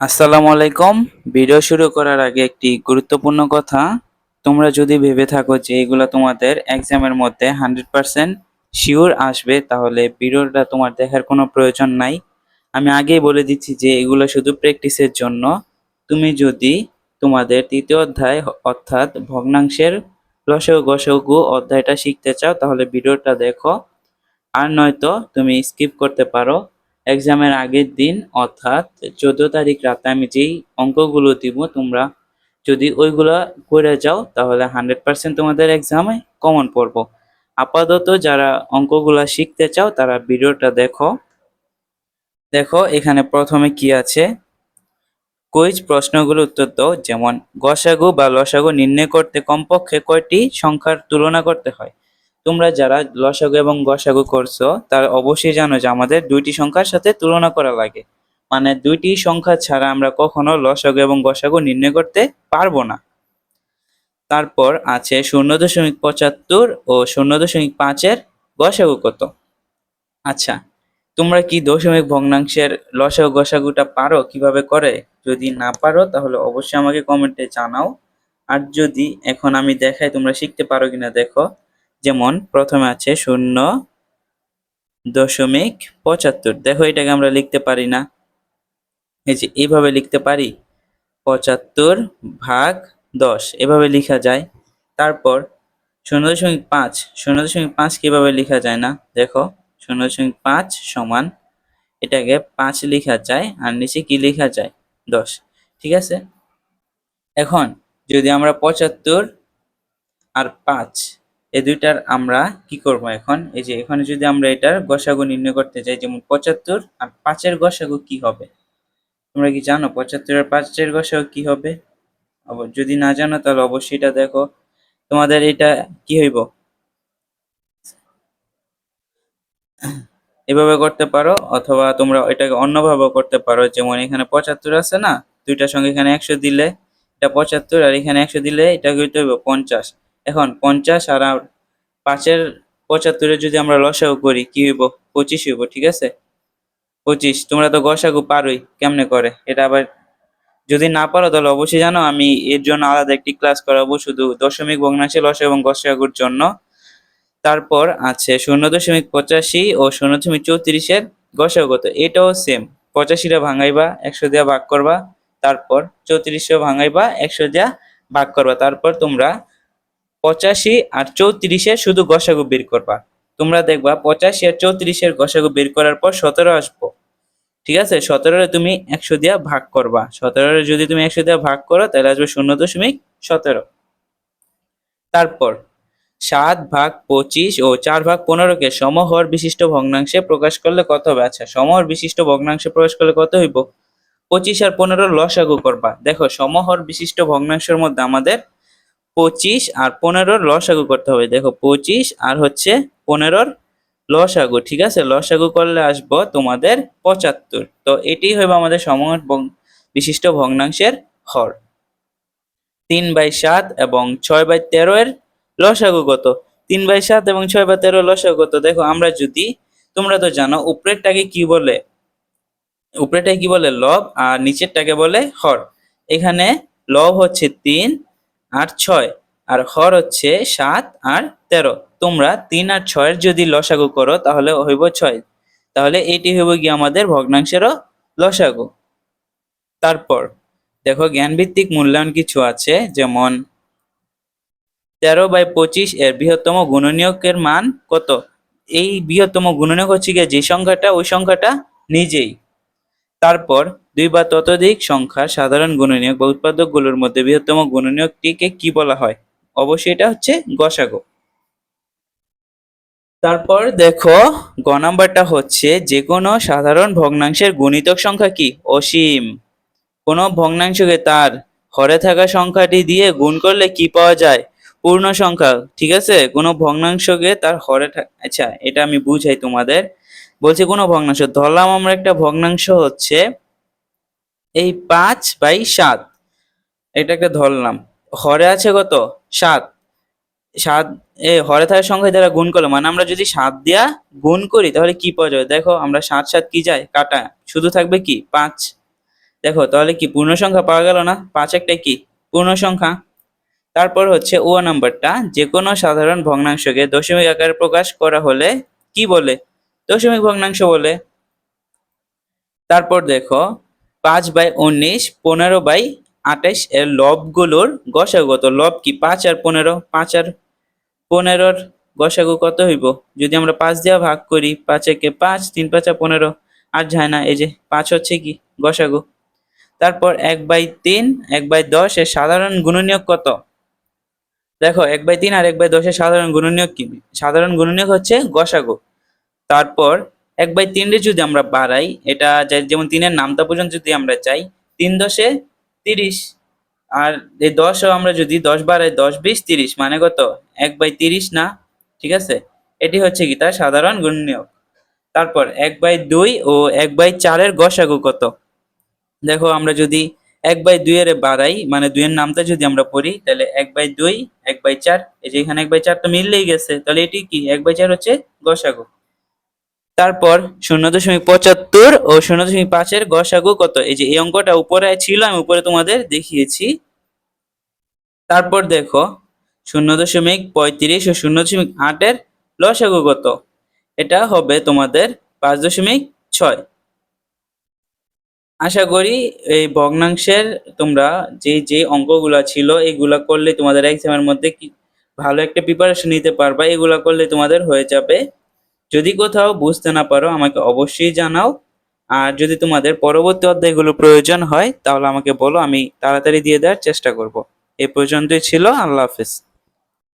আসসালামু আলাইকুম। ভিডিও শুরু করার আগে একটি গুরুত্বপূর্ণ কথা। তোমরা যদি ভেবে থাকো যে এগুলো তোমাদের এক্সামের মধ্যে হান্ড্রেড পার্সেন্ট শিওর আসবে, তাহলে ভিডিওটা তোমার দেখার কোনো প্রয়োজন নাই। আমি আগেই বলে দিচ্ছি যে এগুলো শুধু প্র্যাকটিসের জন্য। তুমি যদি তোমাদের তৃতীয় অধ্যায় অর্থাৎ ভগ্নাংশের লসগু গসগু অধ্যায়টা শিখতে চাও, তাহলে ভিডিওটা দেখো। আর নয়তো তুমি স্কিপ করতে পারো। এক্সামের আগের দিন, অর্থাৎ চোদ্দ তারিখ রাতে আমি যেই অঙ্কগুলো দিব, তোমরা যদি ওইগুলো করে যাও, তাহলে হান্ড্রেড পার্সেন্ট তোমাদের এক্সামে কমন পড়ব। আপাতত যারা অঙ্কগুলো শিখতে চাও, তারা ভিডিওটা দেখো। দেখো, এখানে প্রথমে কি আছে? কুইজ প্রশ্নগুলো উত্তর দাও, যেমন, গসাগু বা লসাগু নির্ণয় করতে কমপক্ষে কয়টি সংখ্যার তুলনা করতে হয়? তোমরা যারা লসাগু এবং গসাগু করছ, তারা অবশ্যই জানো যে আমাদের দুইটি সংখ্যার সাথে তুলনা করা লাগে। মানে দুইটি সংখ্যা ছাড়া আমরা কখনো লসাগু এবং গসাগু নির্ণয় করতে পারব না। তারপর আছে শূন্য দশমিক পঁচাত্তর ও শূন্য দশমিক পাঁচের গসাগু কত? আচ্ছা তোমরা কি দশমিক ভগ্নাংশের লসাগু গসাগুটা পারো? কীভাবে করে? যদি না পারো, তাহলে অবশ্যই আমাকে কমেন্টে জানাও। আর যদি এখন আমি দেখাই তোমরা শিখতে পারো কিনা, দেখো। যেমন প্রথমে আছে শূন্য দশমিক পঁচাত্তর। দেখো এটাকে আমরা লিখতে পারি না। এই যে এইভাবে লিখতে পারি, পঁচাত্তর ভাগ দশ, এভাবে লেখা যায়। তারপর শূন্য দশমিক পাঁচ, শূন্য দশমিক পাঁচ কীভাবে লেখা যায় না? দেখো, শূন্য দশমিক পাঁচ সমান এটাকে পাঁচ লেখা যায়, আর নিচে কি লেখা যায়? দশ। ঠিক আছে? এখন যদি আমরা পঁচাত্তর আর পাঁচ এই দুইটার আমরা কি করব এখন? এই যে এখানে যদি আমরা এটার গসাগু নির্ণয় করতে চাই যেমন পঁচাত্তর, আর পাঁচের গসাগু কি হবে? তোমরা কি জানো পঁচাত্তর আর পাঁচের গসাগু কি হবে? যদি না জানো তাহলে অবশ্যই এটা দেখো। তোমাদের এটা কি হইব? এভাবে করতে পারো, অথবা তোমরা এটাকে অন্যভাবেও করতে পারো। যেমন এখানে পঁচাত্তর আছে না, দুইটার সঙ্গে এখানে একশো দিলে এটা পঁচাত্তর, আর এখানে একশো দিলে এটা হইতে হইব পঞ্চাশ। এখন পঞ্চাশ আর পাঁচের পঁচাত্তরে যদি আমরা লসাগু করি, কি হইব? পঁচিশ হইব, ঠিক আছে? পঁচিশ, তোমরা তো গসাগু পারোই, কেমনে করে? এটা আবার যদি না পারো, তাহলে অবশ্যই জানো, আমি এর জন্য আলাদা একটি ক্লাস করাবো, শুধু দশমিক ভগ্নাংশে লস এবং গসাগুর জন্য। তারপর আছে শূন্য দশমিক পঁচাশি ও শূন্য দশমিক চৌত্রিশের গসাগত এটাও সেম পঁচাশিটা ভাঙাইবা, একশো দিয়া ভাগ করবা, তারপর চৌত্রিশশো ভাঙাইবা, একশো দিয়া ভাগ করবা। তারপর তোমরা পঁচাশি আর চৌত্রিশে শুধু গসাগু বের করবা। তোমরা দেখবা পঁচাশি আর চৌত্রিশের গসাগু বের করার পর সতেরো আসব। ঠিক আছে? সতেরোরে তুমি একশো দিয়া ভাগ করবা। সতেরোরে যদি তুমি একশো দিয়া ভাগ করো, তাহলে আসবে শূন্য দশমিক সতেরো। তারপর সাত ভাগ পঁচিশ ও চার ভাগ পনেরোকে সমহর বিশিষ্ট ভগ্নাংশে প্রকাশ করলে কত হবে? আচ্ছা সমহর বিশিষ্ট ভগ্নাংশে প্রকাশ করলে কত হইব? পঁচিশ আর পনেরো লসাগু করবা। দেখো, সমহর বিশিষ্ট ভগ্নাংশের মধ্যে আমাদের পঁচিশ আর পনেরোর লসাগু করতে হবে। দেখো, পঁচিশ আর হচ্ছে পনেরোর লসাগু, ঠিক আছে? লসাগু করলে আসব তোমাদের পঁচাত্তর। তো এটি হবে আমাদের ভগ- বিশিষ্ট ভগ্নাংশের হর। তিন বাই সাত এবং ছয় বাই তেরো এর লসাগু কত? তিন বাই সাত এবং ছয় বাই তেরো লসাগু কত? দেখো, আমরা যদি তোমরা তো জানো, উপরেরটাকে কি বলে? উপরেরটাকে কি বলে? লব, আর নিচেরটাকে বলে হর। এখানে লব হচ্ছে তিন আর ছয়। আর হর হচ্ছে সাত আর তেরো। তোমরা তিন আর ছয়ের যদি লসাগু করো, তাহলে হইব ছয়। তাহলে এটি হইব কি আমাদের ভগ্নাংশেরও লসাগু। তারপর, দেখো জ্ঞানভিত্তিক মূল্যায়ন কিছু আছে, যেমন তেরো বাই পঁচিশ এর বৃহত্তম গুণনীয়কের মান কত? এই বৃহত্তম গুণনীয়ক হচ্ছে গিয়ে যে সংখ্যাটা, ওই সংখ্যাটা নিজেই। তারপর দুই বা ততোধিক সংখ্যার সাধারণ গুণনীয়ক বা উৎপাদকগুলোর মধ্যে বৃহত্তম গুণনীয়কটিকে কি বলা হয়? অবশ্যই এটা হচ্ছে গসাগু। তারপর দেখো, গ নাম্বারটা হচ্ছে যে কোনো সাধারণ ভগ্নাংশের গুণিতক সংখ্যা কি? অসীম। কোনো ভগ্নাংশকে তার হরে থাকা সংখ্যাটি দিয়ে গুণ করলে কি পাওয়া যায়? পূর্ণ সংখ্যা, ঠিক আছে? কোনো ভগ্নাংশকে তার হরে আচ্ছা এটা আমি বুঝাই তোমাদের। বলছি, কোনো ভগ্নাংশ। ধরলাম আমরা একটা ভগ্নাংশ হচ্ছে এই পাঁচ বাই সাত। এটাকে ধরলাম। হরে আছে কত? সাত। সাত, এ হরে থাকার সংখ্যা দ্বারা গুণ করল। মানে আমরা যদি সাত দিয়া গুণ করি, তাহলে কি পাওয়া যাবে? দেখো, আমরা সাত সাত কি যায়? কাটা। শুধু থাকবে কি? পাঁচ। দেখো, তাহলে কি পূর্ণ সংখ্যা পাওয়া গেল না? পাঁচ একটা কি? পূর্ণ সংখ্যা। তারপর হচ্ছে ও নাম্বারটা যে কোনো সাধারণ ভগ্নাংশকে দশমিক আকারে প্রকাশ করা হলে কি বলে? দশমিক ভগ্নাংশ বলে। তারপর দেখো, পাঁচ বাই উনিশ, পনেরো বাই আঠাইশ এর লবগুলোর গসাগু কত? লব কি পাঁচ আর পনেরো? পাঁচ আর পনেরোর গসাগু কত হইব? যদি আমরা পাঁচ দিয়া ভাগ করি, পাঁচ একে পাঁচ, তিন পাঁচা পনেরো, আর যায় না, এই যে পাঁচ হচ্ছে কি? গসাগু। তারপর এক বাই তিন, এক বাই দশ এর সাধারণ গুণনীয়ক কত? দেখো, এক বাই তিন আর এক বাই দশের সাধারণ গুণনীয়ক কি? সাধারণ গুণনীয়ক হচ্ছে গসাগু। তারপর এক বাই তিনটে যদি আমরা বাড়াই, এটা যেমন তিনের নামতা পর্যন্ত যদি আমরা চাই, তিন দশে তিরিশ। আর এই দশও আমরা যদি দশ বাড়াই, দশ বিশ তিরিশ মানে কত? এক বাই তিরিশ না? ঠিক আছে? এটি হচ্ছে কি তার সাধারণ গুণনীয়ক। তারপর এক বাই দুই ও এক বাই চারের গসাগু কত? দেখো, আমরা যদি এক বাই দুইয়ের বাড়াই মানে দুইয়ের নামটা যদি আমরা পড়ি, তাহলে এক বাই দুই, এক বাই চার, এই যে এখানে এক বাই চার তো মিললেই গেছে, তাহলে এটি কি? এক বাই চার হচ্ছে গসাগু। তারপর শূন্য দশমিক পঁচাত্তর ও শূন্য দশমিক পাঁচের গসাগু কত? এই যে এই অঙ্কটা উপরে ছিল, আমি উপরে তোমাদের দেখিয়েছি। তারপর দেখো, শূন্য দশমিক পঁয়ত্রিশ ও শূন্য দশমিক আটের লসাগু কত? এটা হবে তোমাদের পাঁচ দশমিক ছয়। আশা করি এই ভগ্নাংশের তোমরা যে যে অঙ্কগুলা ছিল, এগুলা করলে তোমাদের এক্সামের মধ্যে কি ভালো একটা প্রিপারেশন নিতে পারবা, এগুলা করলে তোমাদের হয়ে যাবে যদি কোথাও বুঝতে না পারো, আমাকে অবশ্যই জানাও। আর যদি তোমাদের পরবর্তী অধ্যায়গুলো প্রয়োজন হয়, তাহলে আমাকে বলো, আমি তাড়াতাড়ি দিয়ে দেওয়ার চেষ্টা করব। এ পর্যন্তই ছিল, আল্লাহ হাফেজ।